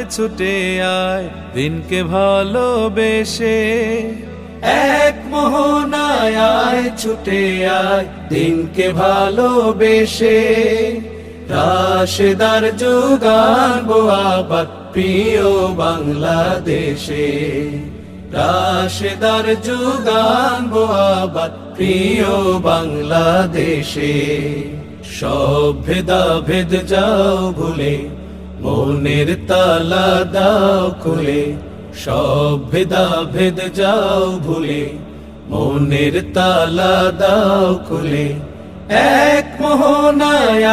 আয় ছুটে আয় দিনকে ভালোবেসে। এক মোহনায় আয় ছুটে আয় দিনকে ভালোবেসে। রাশেদার যুগান আবাদ প্রিয় বাংলাদেশে। রাশেদার যুগান আবাদ প্রিয় বাংলাদেশে। সব ভেদা ভেদ যাও ভুলে মনের তালা দাও খুলে, সব ভেদা ভেদ যাও ভুলে। মনের তালা দাও খুলে, এক মোহনায়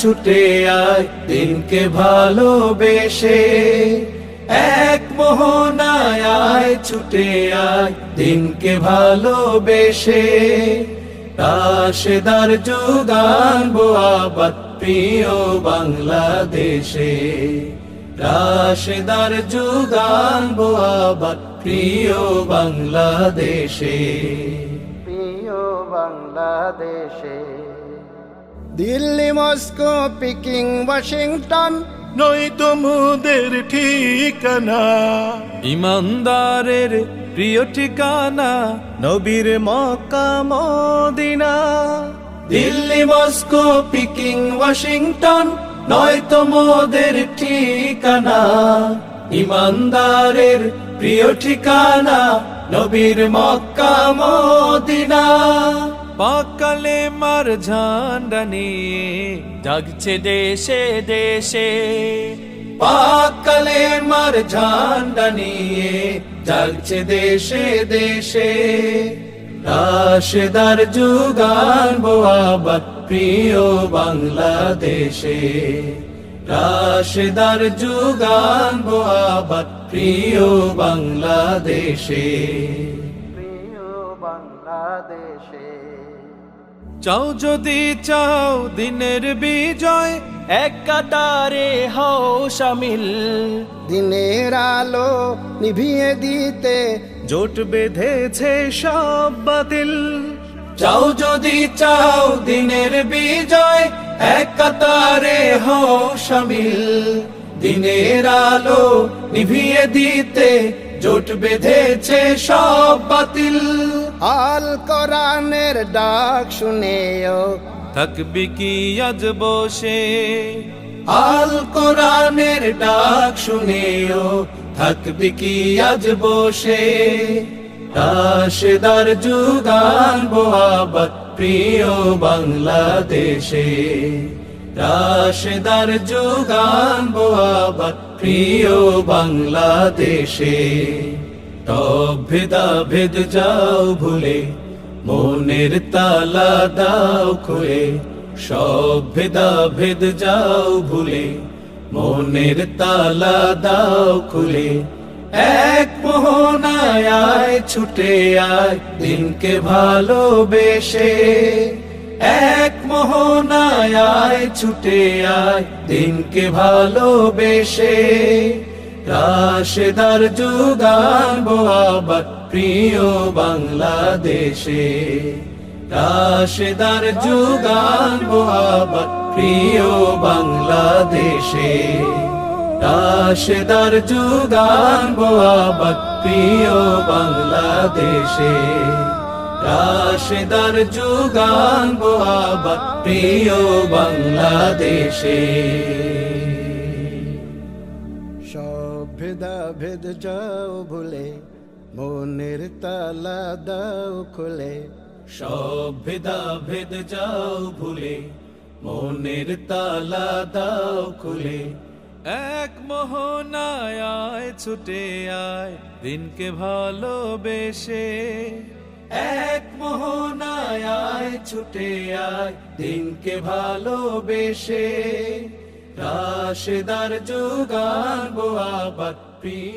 ছুটে আয়, দিনকে ভালোবেসে। এক মোহনায় আয়, ছুটে আয়, দিনকে ভালোবেসে। রাশেদার যুগান আবাদ প্রিয় বাংলাদেশে রাশেদার যুগান আবাদ প্রিয় বাংলাদেশে। প্রিয় বাংলাদেশে। Delhi Moscow Peking Washington. নয়তো মোদের ঠিকানা। ইমানদারের প্রিয় ঠিকানা নবীর Mecca Medina. Delhi Moscow Peking Washington নয়তো মোদের ঠিকানা। ইমানদারের প্রিয় ঠিকানা নবীর মক্কা মদিনা। পাকালে মার ঝান্ডা নিয়ে জাগছে দেশে দেশে। পাকালে মার ঝান্ডা নিয়ে জাগছে দেশে দেশে। রাশেদার যুগান আবাদ প্রিয় বাংলাদেশে। রাশেদার যুগান আবাদ প্রিয় বাংলাদেশে। প্রিয় বাংলাদেশে। চাও যদি চাও দিনের বিজয় এক কাতারে হও শামিল দিনের আলো নিভিয়ে দিতে জোট বেঁধেছে সব বাতিল। চাও যদি চাও দিনের বিজয় এক কাতারে হও শামিল দিনের আলো নিভিয়ে দিতে জোট বেঁধেছে সব বাতিল। আল কোরআনের ডাক শুনেও থাকবি কি আজ বসে? আল কোরআনের ডাক শুনেও, থাকবে কি আজ বসে? রাশেদার যুগান আবাদ প্রিয় বাংলাদেশে। রাশেদার যুগান আবাদ প্রিয় বাংলাদেশে। তব ভেদা ভেদ যাও ভুলে, মনের তালা দাও খুলে সব ভেদা ভেদ যাও ভুলে, মনের তালা দাও খুলে। এক মোহনায় আয়, ছুটে আয়, দিনকে ভালোবেসে। এক মোহনায় আয়, ছুটে আয়, দিনকে ভালোবেসে। রাশেদার যুগান আবাদ প্রিয় বাংলাদেশে। রাশেদার যুগান আবাদ প্রিয় বাংলাদেশে। রাশেদার যুগান আবাদ প্রিয় বাংলাদেশে। রাশেদার যুগান আবাদ প্রিয় বাংলাদেশে। সব ভেদা ভেদ যাও ভুলে, মনের তালা দাও খুলে সব ভেদা ভেদ যাও ভুলে, মনের তালা দাও খুলে। এক মোহনায় ছুটে আয়, দিনকে ভালোবেসে। এক মোহনায় ছুটে আয়, দিনকে ভালোবেসে। রাশেদার যুগান আবাদ প্রিয়।